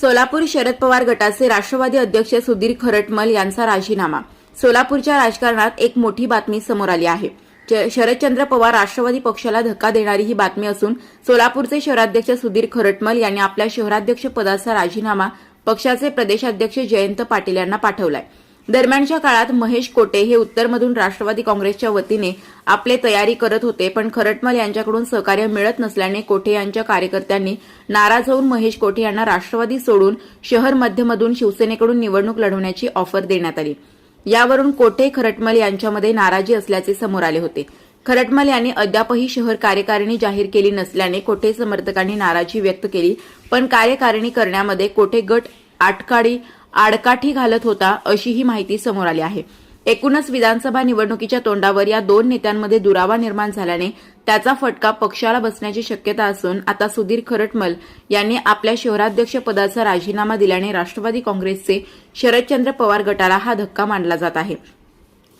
सोलापूर शरद पवार गटाचे राष्ट्रवादी अध्यक्ष सुधीर खरटमल यांचा राजीनामा. सोलापूरच्या राजकारणात एक मोठी बातमी समोर आली आहे. च- शरदचंद्र पवार राष्ट्रवादी पक्षाला धक्का देणारी ही बातमी असून सोलापूरचे शहराध्यक्ष सुधीर खरटमल यांनी आपल्या शहराध्यक्ष पदाचा राजीनामा पक्षाचे प्रदेशाध्यक्ष जयंत पाटील यांना पाठवलाय. दरम्यानच्या काळात महेश कोटे हे उत्तरमधून राष्ट्रवादी काँग्रेसच्या वतीने आपले तयारी करत होते पण खरटमल यांच्याकडून सहकार्य मिळत नसल्याने कोठे यांच्या कार्यकर्त्यांनी नाराज होऊन महेश कोठे यांना राष्ट्रवादी सोडून शहर मध्यमधून शिवसेनेकडून निवडणूक लढवण्याची ऑफर देण्यात आली. यावरून कोठे खरटमल यांच्यामध्ये नाराजी असल्याचे समोर आले होते. खरटमल यांनी अद्यापही शहर कार्यकारिणी जाहीर केली नसल्याने कोठे समर्थकांनी नाराजी व्यक्त केली पण कार्यकारिणी करण्यामध्ये कोठे गट आटकाडी आडकाठी घालत होता अशी ही माहिती समोर आली आहे. एकूणच विधानसभा निवडणुकीच्या तोंडावर या दोन नेत्यांमध्ये दुरावा निर्माण झाल्याने त्याचा फटका पक्षाला बसण्याची शक्यता असून आता सुधीर खरटमल यांनी आपल्या शहराध्यक्ष पदाचा राजीनामा दिल्याने राष्ट्रवादी काँग्रेसचे शरदचंद्र पवार गटाला हा धक्का मानला जात आहे.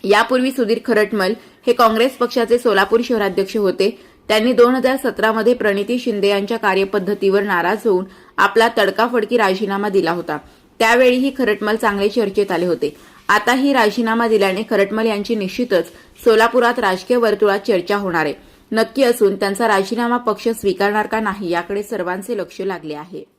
यापूर्वी सुधीर खरटमल हे काँग्रेस पक्षाचे सोलापूर शहराध्यक्ष होते. त्यांनी दोन हजार सतरामध्ये प्रणिती शिंदे यांच्या कार्यपद्धतीवर नाराज होऊन आपला तडकाफडकी राजीनामा दिला होता. त्यावेळीही खरटमल चांगले चर्चेत आले होते. आता ही राजीनामा दिल्याने खरटमल यांची निश्चितच सोलापुरात राजकीय वर्तुळात चर्चा होणार आहे. नक्की असून त्यांचा राजीनामा पक्ष स्वीकारणार का नाही याकडे सर्वांचे लक्ष लागले आहे.